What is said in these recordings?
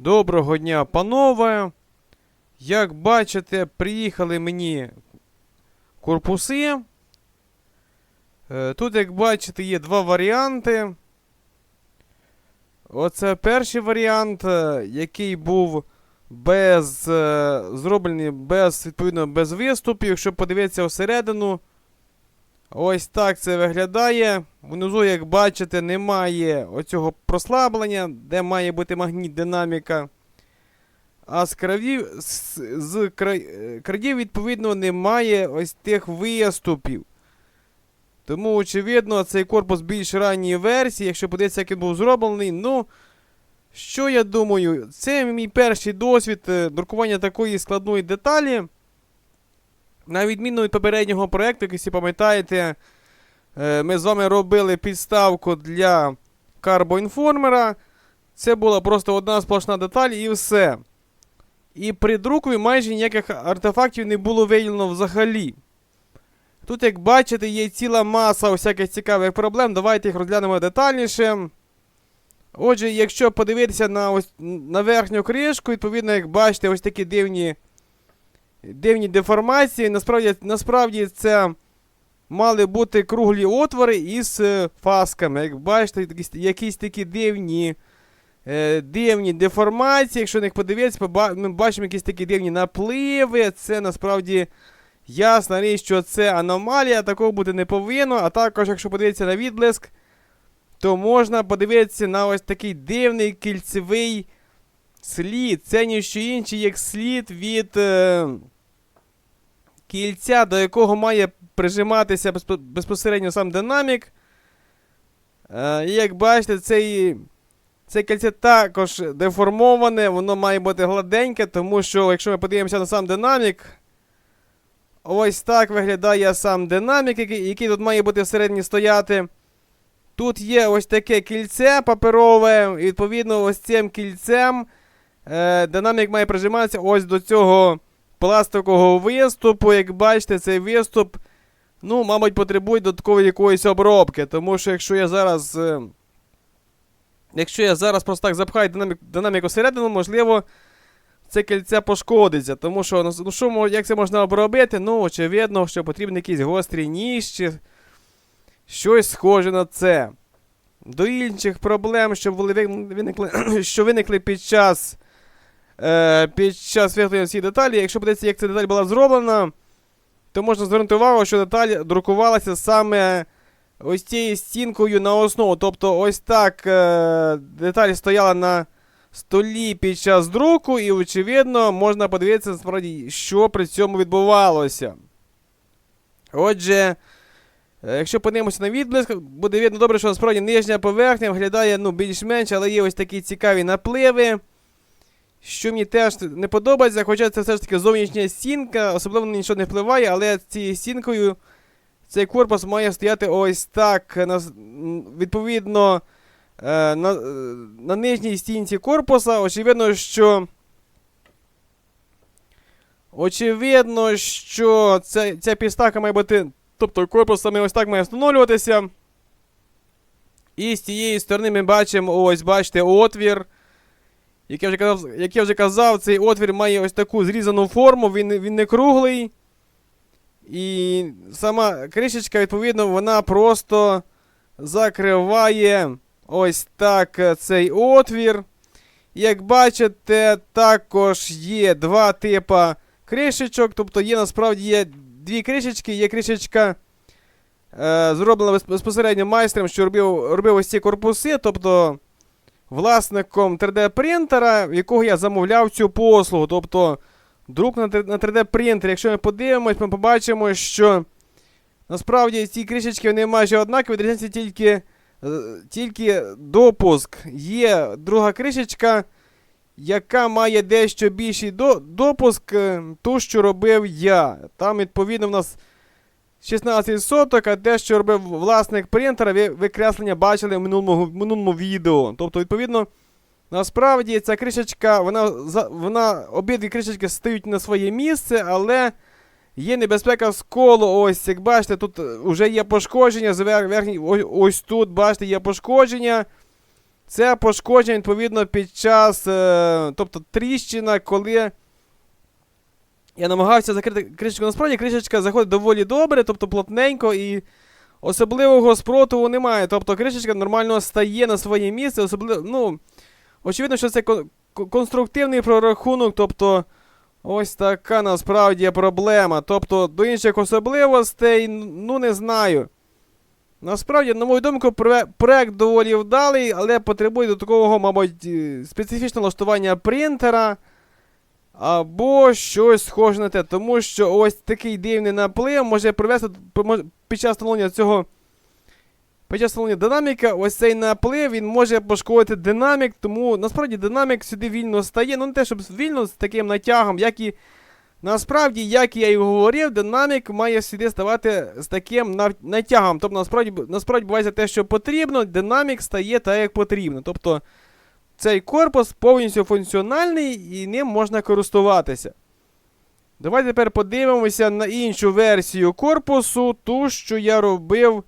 Доброго дня, панове. Як бачите, приїхали мені корпуси. Е, Тут, як бачите, є два варіанти. Оце перший варіант, е, який був без е, зроблений без, відповідно, без виступів. Якщо подивитися всередину, ось так це виглядає. Внизу, як бачите, немає оцього прослаблення, де має бути магніт динаміка. А з країв, з, з край, е, відповідно, немає ось тих виступів. Тому, очевидно, цей корпус більш ранньої версії, якщо подивитися, як він був зроблений. Ну, що я думаю, це мій перший досвід е, друкування такої складної деталі. На відміну від попереднього проєкту, всі пам'ятаєте, е, ми з вами робили підставку для карбоінформера. Це була просто одна сплошна деталь і все. І при друкові майже ніяких артефактів не було виявлено взагалі. Тут, як бачите, є ціла маса всяких цікавих проблем. Давайте їх розглянемо детальніше. Отже, якщо подивитися на ось на верхню кришку, відповідно, як бачите, ось такі дивні дивні деформації. Насправді, насправді це мали бути круглі отвори із е, фасками. Як бачите, якісь, якісь такі дивні е, дивні деформації. Якщо на них подивитися, ми бачимо якісь такі дивні напливи. Це насправді ясна річ, що це аномалія, такого бути не повинно. А також, якщо подивитися на відблиск, то можна подивитися на ось такий дивний кільцевий слід. Це ніщо інше, як слід від е, кільця, до якого має прижиматися безпосередньо сам динамік. Е, і як бачите, цей, це кільце також деформоване, воно має бути гладеньке, тому що, якщо ми подивимося на сам динамік, ось так виглядає сам динамік, який, який тут має бути всередині стояти. Тут є ось таке кільце паперове, і відповідно, ось цим кільцем е, динамік має прижиматися ось до цього пластикового виступу. Як бачите, цей виступ, ну, мабуть, потребує додаткової якоїсь обробки. Тому що якщо я зараз. Е, якщо я зараз просто так запхаю динамік, динаміку всередину, можливо, це кільце пошкодиться. Тому що, ну, ну що, як це можна обробити? Ну, очевидно, що потрібен якийсь гострий ніж чи щось схоже на це. До інших проблем, що були виникли, що виникли під час е, під час виготовлення цієї деталі. Якщо подивитися, як ця деталь була зроблена, то можна звернути увагу, що деталь друкувалася саме ось цією стінкою на основу. Тобто, ось так е, деталь стояла на столі під час друку, і, очевидно, можна подивитися, насправді, що при цьому відбувалося. Отже. Е, Якщо подивимося на відблиск, буде видно добре, що насправді нижня поверхня виглядає ну, більш-менш, але є ось такі цікаві напливи. Що мені теж не подобається, хоча це все ж таки зовнішня стінка, особливо нічого не впливає, але цією стінкою цей корпус має стояти ось так. На, відповідно, е, на, е, на нижній стінці корпуса. Очевидно, що. Очевидно, що ця, ця підставка має бути Тобто корпус саме ось так має встановлюватися. І з цієї сторони ми бачимо, ось бачите, отвір. Як я вже казав, як я вже казав, цей отвір має ось таку зрізану форму, він, він не круглий. І сама кришечка, відповідно, вона просто закриває ось так е, цей отвір. Як бачите, також є два типа кришечок, тобто є насправді є дві кришечки, є кришечка е, зроблена безпосередньо майстром, що робив, робив ось ці корпуси, тобто власником 3D-принтера, в якого я замовляв цю послугу. Тобто друк на, 3D-принтері. Якщо ми подивимось, ми побачимо, що насправді ці кришечки вони майже однакові, відрізняється тільки, е, тільки допуск. Є друга кришечка яка має дещо більший допуск, е, ту, що робив я. Там, відповідно, в нас 16 соток, а те, що робив власник принтера, ви викреслення бачили в минулому, в минулому відео. Тобто, відповідно, насправді ця кришечка, вона, вона обидві кришечки стають на своє місце, але є небезпека сколу. Ось, як бачите, тут вже є пошкодження, верхній, ось, ось тут, бачите, є пошкодження. Це пошкодження, відповідно, під час. Е, тобто тріщина, коли. Я намагався закрити кришечку. Насправді кришечка заходить доволі добре, тобто плотненько і особливого спротиву немає. Тобто кришечка нормально стає на своє місце. Особливо, ну, очевидно, що це кон- кон- конструктивний прорахунок, тобто ось така насправді проблема. Тобто до інших особливостей, ну не знаю. Насправді, на мою думку, проект доволі вдалий, але потребує до такого, мабуть, е, специфічного налаштування принтера. Або щось схоже на те, тому що ось такий дивний наплив може привести під час встановлення цього. Під час встановлення динаміка, ось цей наплив він може пошкодити динамік, тому насправді динамік сюди вільно стає. Ну не те, щоб вільно з таким натягом, як і насправді, як я і говорив, динамік має сюди ставати з таким на- натягом. Тобто, насправді, насправді бувається те, що потрібно, динамік стає так, як потрібно. Тобто цей корпус повністю функціональний і ним можна користуватися. Давайте тепер подивимося на іншу версію корпусу, ту, що я робив.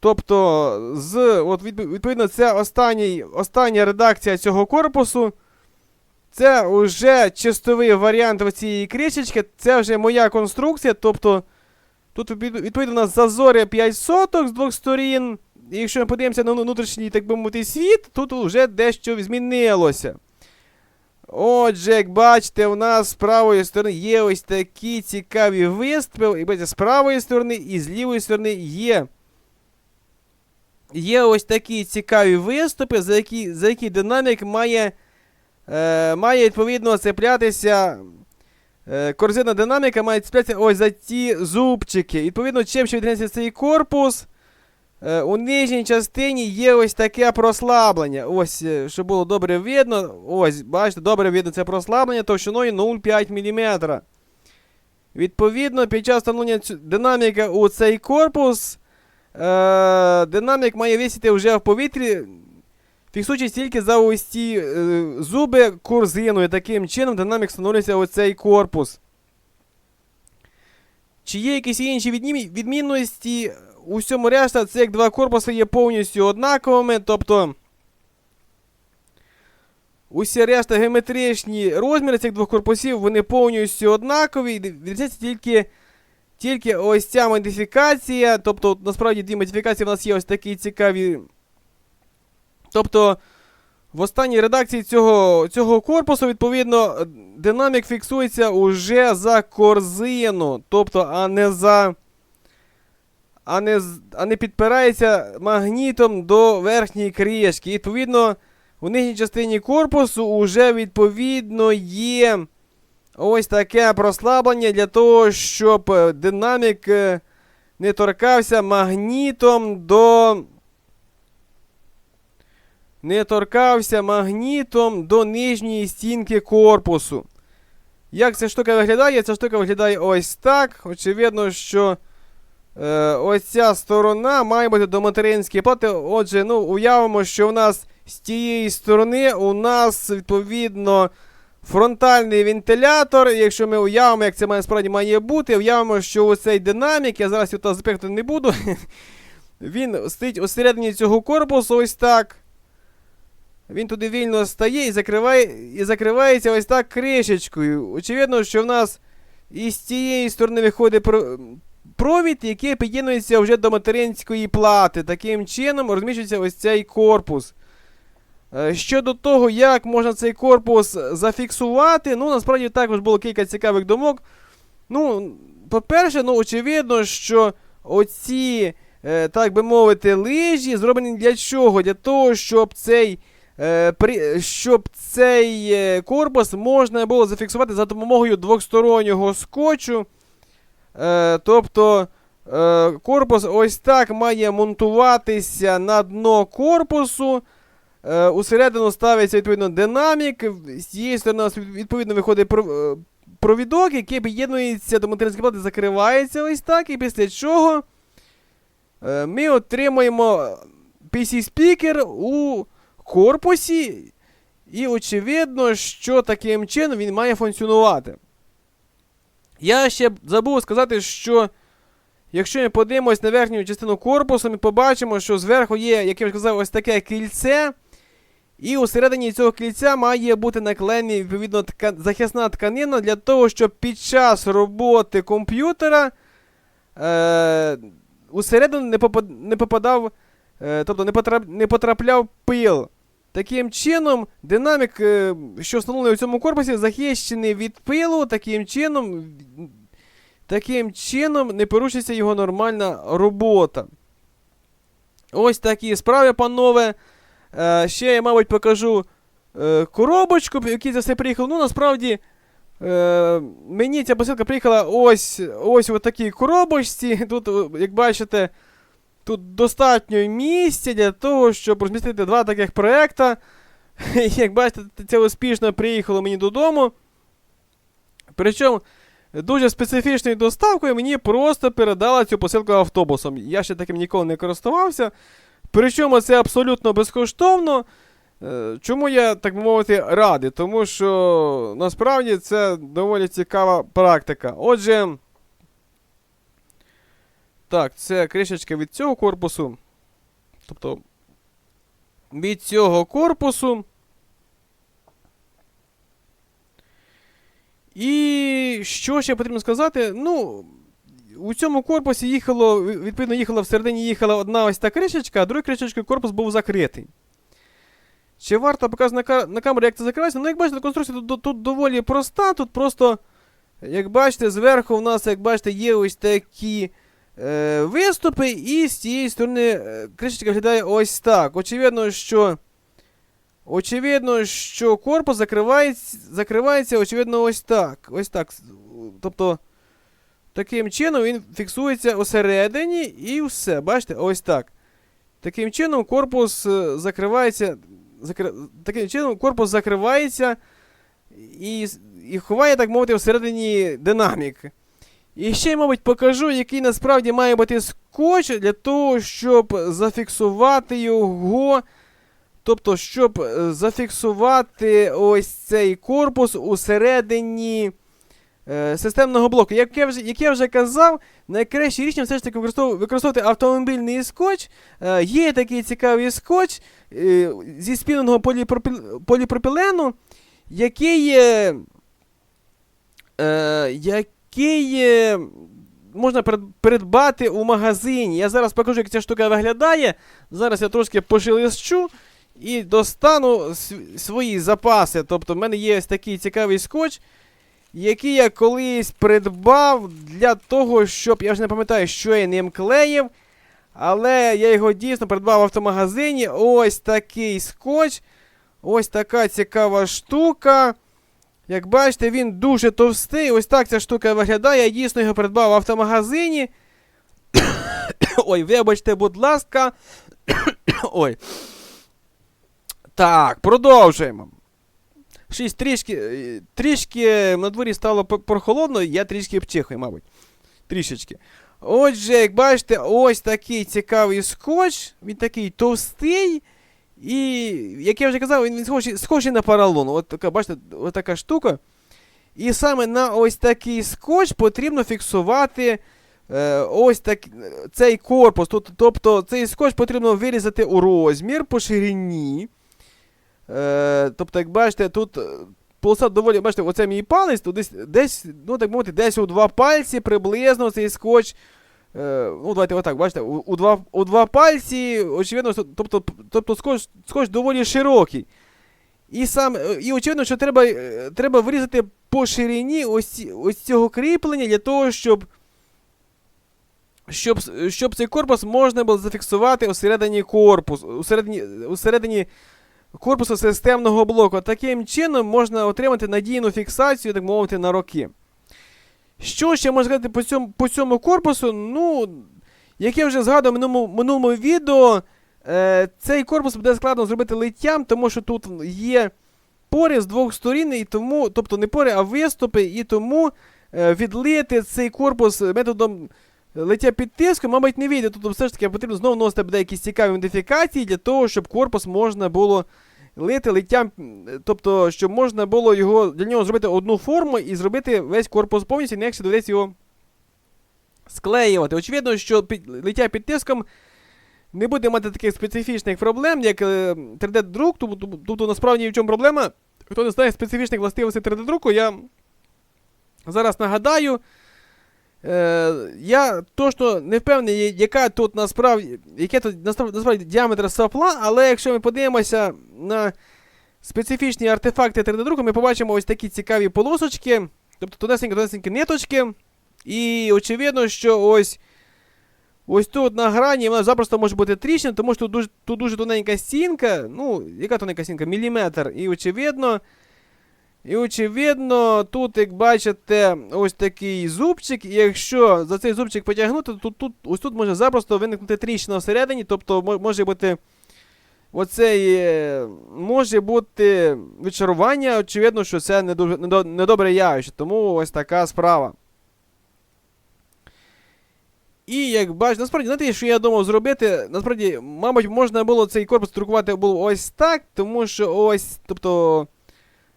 Тобто, з, от відповідно, це останній, остання редакція цього корпусу. Це вже чистовий варіант цієї кришечки. Це вже моя конструкція. Тобто, тут відповідно у нас зазори 5 соток з двох сторін. Якщо ми подивимося на внутрішній, так би мовити, світ, тут вже дещо змінилося. Отже, як бачите, у нас з правої сторони є ось такі цікаві виступи. І бачите, з правої сторони і з лівої сторони є. Є ось такі цікаві виступи, за які, за які динамік має, е, має відповідно цеплятися. Е, корзина динаміка має цеплятися ось за ті зубчики. Відповідно, чим ще відрізняється цей корпус. Е, У нижній частині є ось таке прослаблення. Ось, е, щоб було добре видно. Ось, бачите, добре видно це прослаблення товщиною 0,5 мм. Відповідно, під час встановлення динаміка у цей корпус. Е, динамік має висіти вже в повітрі, фіксуючись тільки за ось ці е, зуби корзиною. Таким чином динамік встановлюється у цей корпус. Чи є якісь інші відмінності? У всьому решта, як два корпуси є повністю однаковими, тобто. Усі решта геометричні розміри цих двох корпусів, вони повністю однакові. Відрізняється тільки, тільки ось ця модифікація. Тобто, насправді дві модифікації в нас є ось такі цікаві. Тобто, в останній редакції цього, цього корпусу, відповідно, динамік фіксується уже за корзину. Тобто, а не за. А не, а не підпирається магнітом до верхньої кришки. І, відповідно, у нижній частині корпусу вже відповідно є ось таке прослаблення для того, щоб е, динамік е, не торкався магнітом до. Не торкався магнітом до нижньої стінки корпусу. Як ця штука виглядає? Ця штука виглядає ось так. Очевидно, що ось ця сторона має бути до материнської плати. Отже, ну, уявимо, що в нас з тієї сторони у нас відповідно фронтальний вентилятор. Якщо ми уявимо, як це має справді має бути, уявимо, що ось цей динамік, я зараз його запекти не буду. Він стоїть усередині цього корпусу, ось так. Він туди вільно стає і закриває, і закривається ось так кришечкою. Очевидно, що в нас із цієї сторони виходить провід, який під'єднується вже до материнської плати. Таким чином розміщується ось цей корпус. Е, Щодо того, як можна цей корпус зафіксувати, ну насправді також було кілька цікавих думок. Ну, по-перше, ну, очевидно, що оці, е, так би мовити, лижі зроблені для чого? Для того, щоб цей, е, щоб цей корпус можна було зафіксувати за допомогою двостороннього скотчу. Е, тобто е, корпус ось так має монтуватися на дно корпусу. Е, усередину ставиться відповідно динамік. З цієї сторони у нас відповідно виходить е, провідок, який під'єднується до материнської плати, закривається ось так, і після чого е, ми отримуємо PC-спікер у корпусі. І очевидно, що таким чином він має функціонувати. Я ще забув сказати, що якщо ми подивимось на верхню частину корпусу, ми побачимо, що зверху є, як я вже казав, ось таке кільце. І усередині цього кільця має бути наклеєна відповідно тка... захисна тканина для того, щоб під час роботи комп'ютера е... усередину не, попад... не попадав, е... тобто не, потрап... не потрапляв пил. Таким чином, динамік, е... що встановлений у цьому корпусі, захищений від пилу, таким чином, таким чином не порушиться його нормальна робота. Ось такі справи, панове. Е, ще я, мабуть, покажу е, коробочку, в якій це все приїхало. Ну, насправді, мені ця посилка приїхала ось ось в такій коробочці. Тут, як бачите, тут достатньо місця для того, щоб розмістити два таких проекта. Як бачите, це успішно приїхало мені додому. Причому дуже специфічною доставкою мені просто передала цю посилку автобусом. Я ще таким ніколи не користувався. Причому це абсолютно безкоштовно. Е, Чому я, так би мовити, радий? Тому що насправді це доволі цікава практика. Отже, так, це кришечка від цього корпусу. Тобто від цього корпусу. І що ще потрібно сказати? Ну, у цьому корпусі їхало, відповідно, їхала всередині їхала одна ось та кришечка, а другою кришечкою корпус був закритий. Чи варто показати на, ка- на камеру, як це закривається? Ну, як бачите, конструкція тут, тут доволі проста. Тут просто, як бачите, зверху у нас, як бачите, є ось такі е, виступи, і з цієї сторони е, кришечка виглядає ось так. Очевидно, що. Очевидно, що корпус закривається, закривається, очевидно, ось так. Ось так. Тобто, таким чином він фіксується усередині і все. Бачите, ось так. Таким чином корпус е, закривається. Закри... Таким чином корпус закривається і, і ховає, так мовити, всередині динамік. І ще, мабуть, покажу, який насправді має бути скотч для того, щоб зафіксувати його. Тобто, щоб е, зафіксувати ось цей корпус усередині е, системного блоку. Як я вже, як я вже казав, найкраще рішення все ж таки використовувати, автомобільний скотч. Е, є такий цікавий скотч е, зі поліпропіл, поліпропілену, який є. Е, який є, можна придбати у магазині. Я зараз покажу, як ця штука виглядає. Зараз я трошки пошелещу і достану св- свої запаси. Тобто, в мене є ось такий цікавий скотч, який я колись придбав для того, щоб. Я вже не пам'ятаю, що я ним клеїв. Але я його дійсно придбав в автомагазині. Ось такий скотч. Ось така цікава штука. Як бачите, він дуже товстий. Ось так ця штука виглядає. Я дійсно його придбав в автомагазині. Ой, вибачте, будь ласка. Ой. Так, продовжуємо. Щось трішки, трішки на дворі стало прохолодно, я трішки обчихаю, мабуть. Трішечки. Отже, як бачите, ось такий цікавий скотч. Він такий товстий. І, як я вже казав, він схожий, схожий на поролон. От така, бачите, от така штука. І саме на ось такий скотч потрібно фіксувати е, ось так, цей корпус. Тобто цей скотч потрібно вирізати у розмір по ширині. Е, тобто, як бачите, тут е, полоса доволі, бачите, оце мій палець, то десь, десь, ну так мовити, десь у два пальці приблизно цей скотч. Е, ну, давайте отак, бачите, у, у, два, у два пальці, очевидно, тобто, тобто скотч, скотч доволі широкий. І сам, е, і очевидно, що треба, е, треба вирізати по ширині ось, ось цього кріплення для того, щоб, щоб, щоб цей корпус можна було зафіксувати усередині корпусу, усередині, усередині корпусу системного блоку. Таким чином можна отримати надійну фіксацію, так мовити, на роки. Що ще можна сказати по цьому, по цьому корпусу? Ну, як я вже згадував в минулому, минулому відео, е, цей корпус буде складно зробити литтям, тому що тут є пори з двох сторін, і тому, тобто не пори, а виступи, і тому е, відлити цей корпус методом лиття під тиском, мабуть, не вийде. Тобто все ж таки потрібно знову носити буде якісь цікаві модифікації для того, щоб корпус можна було лити литтям, тобто, щоб можна було його для нього зробити одну форму і зробити весь корпус повністю, інакше доведеться його склеювати. Очевидно, що під, лиття під тиском не буде мати таких специфічних проблем, як е, 3D-друк. Тобто, тобто насправді в чому проблема? Хто не знає специфічних властивостей 3D-друку, я зараз нагадаю. Е, я точно не впевнений, яка тут насправді, яке тут насправді, діаметр сапла, але якщо ми подивимося на специфічні артефакти 3D-друку, ми побачимо ось такі цікаві полосочки, тобто тонесенькі-тонесенькі ниточки. І очевидно, що ось ось тут на грані вона запросто може бути тріщина, тому що тут дуже, тут дуже тоненька стінка. Ну, яка тоненька стінка? Міліметр. І очевидно. І очевидно, тут, як бачите, ось такий зубчик, і якщо за цей зубчик потягнути, то тут, ось тут може запросто виникнути тріщина всередині, тобто може бути оцей, е, може бути відчарування, очевидно, що це не недо- недобре явище, тому ось така справа. І як бачите, насправді, знаєте, що я думав зробити? Насправді, мабуть, можна було цей корпус друкувати було ось так, тому що ось, тобто,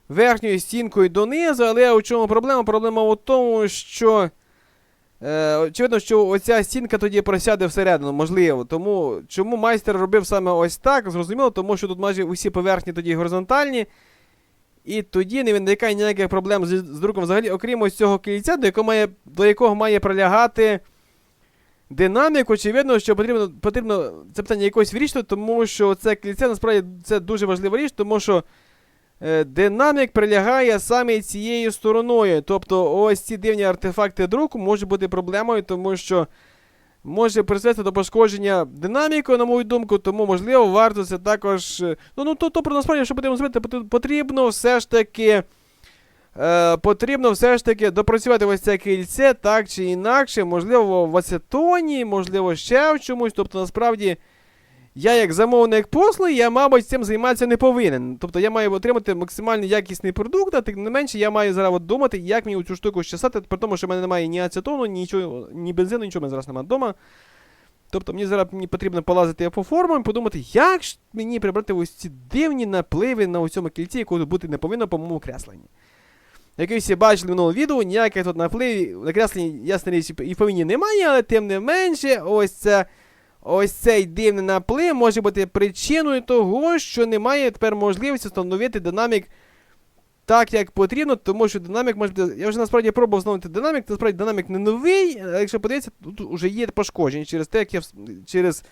верхньою стінкою донизу, але у чому проблема? Проблема у тому, що. Е, очевидно, що оця стінка тоді просяде всередину, можливо. Тому чому майстер робив саме ось так, зрозуміло, тому що тут майже усі поверхні тоді горизонтальні. І тоді не виникає ніяких проблем з, з друком взагалі, окрім ось цього кільця, до якого має, до якого має прилягати динамік. Очевидно, що потрібно, потрібно це питання якось вирішити, тому що це кільце насправді це дуже важлива річ, тому що динамік прилягає саме цією стороною. Тобто ось ці дивні артефакти друку можуть бути проблемою, тому що може призвести до пошкодження динаміку, на мою думку, тому можливо варто це також. е, Ну, ну то, то насправді, що потрібно зробити, потрібно все ж таки. Е, потрібно все ж таки допрацювати ось це кільце так чи інакше, можливо, в ацетоні, можливо, ще в чомусь. Тобто, насправді, я як замовник послуги, я, мабуть, цим займатися не повинен. Тобто я маю отримати максимально якісний продукт, а тим не менше я маю зараз от думати, як мені цю штуку щасати, при тому, що в мене немає ні ацетону, нічого, ні бензину, нічого мене зараз немає вдома. Тобто мені зараз мені потрібно полазити по формам і подумати, як ж мені прибрати ось ці дивні напливи на цьому кільці, якого бути не повинно по моєму кресленні. Як ви всі бачили в минулому відео, ніяких тут напливів, накреслень, ясна річ, і в повинні немає, але тим не менше, ось це. Ось цей дивний наплив може бути причиною того, що немає тепер можливості встановити динамік так, як потрібно, тому що динамік може бути. Я вже насправді пробував встановити динамік, насправді динамік не новий, але якщо подивитися, тут вже є пошкодження через те, як я через.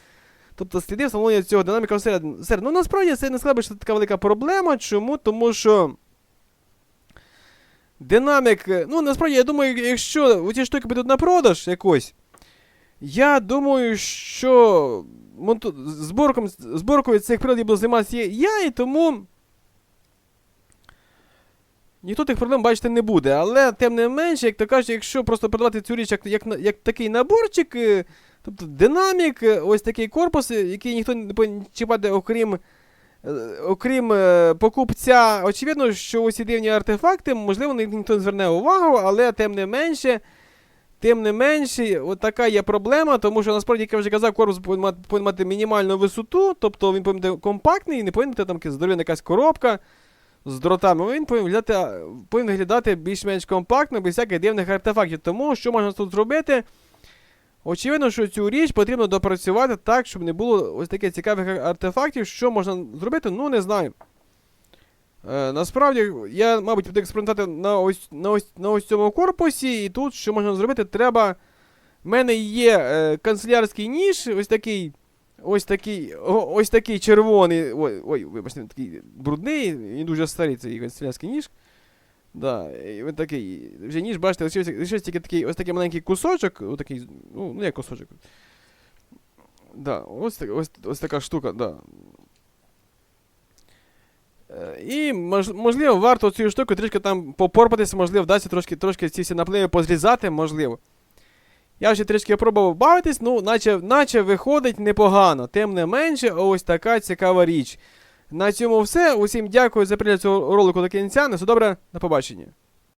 Тобто сліди встановлення цього динаміка всередину. Ну насправді це не сказав що це така велика проблема. Чому? Тому що. Динамік. е, Ну, насправді, я думаю, якщо ці штуки підуть на продаж якось. Я думаю, що монту... зборком... зборкою цих приладів буду займатися я, і тому. Ніхто тих проблем бачити не буде. Але тим не менше, як то кажуть, якщо просто продавати цю річ як, як, як такий наборчик, е, тобто динамік, е, ось такий корпус, е, який ніхто не повинен чіпати, окрім. Окрім покупця, очевидно, що ці дивні артефакти, можливо, ніхто не зверне увагу, але тим не менше, Тим не менше, така є проблема, тому що насправді, як я вже казав, корпус повинен мати, мінімальну висоту, тобто він повинен бути компактний, не повинен бути там здоров'яна якась коробка з дротами. Він повинен виглядати, повинен виглядати більш-менш компактно, без всяких дивних артефактів. Тому що можна тут зробити? Очевидно, що цю річ потрібно допрацювати так, щоб не було ось таких цікавих артефактів. Що можна зробити, ну не знаю. Е, насправді, я, мабуть, буду експериментувати на ось, на, ось, на ось цьому корпусі, і тут що можна зробити, треба. В мене є е, канцелярський ніж, ось такий. Ось такий. Ось такий червоний. Ой, ой, вибачте, він такий брудний, він дуже старий цей канцелярський ніж. Да, і він такий. Вже ніж, бачите, лишився, лишився тільки такий, ось такий маленький кусочок. Ось такий, ну, ну як кусочок. Да, ось, ось, ось така штука, да. Е, І мож, можливо, варто цю штуку трішки там попорпатися, можливо, вдасться трошки, трошки ці всі напливи позрізати, можливо. Я вже трішки пробував бавитись, ну, наче, наче виходить непогано. Тим не менше, ось така цікава річ. На цьому все. Усім дякую за перегляд цього ролику до кінця. На все добре, на побачення.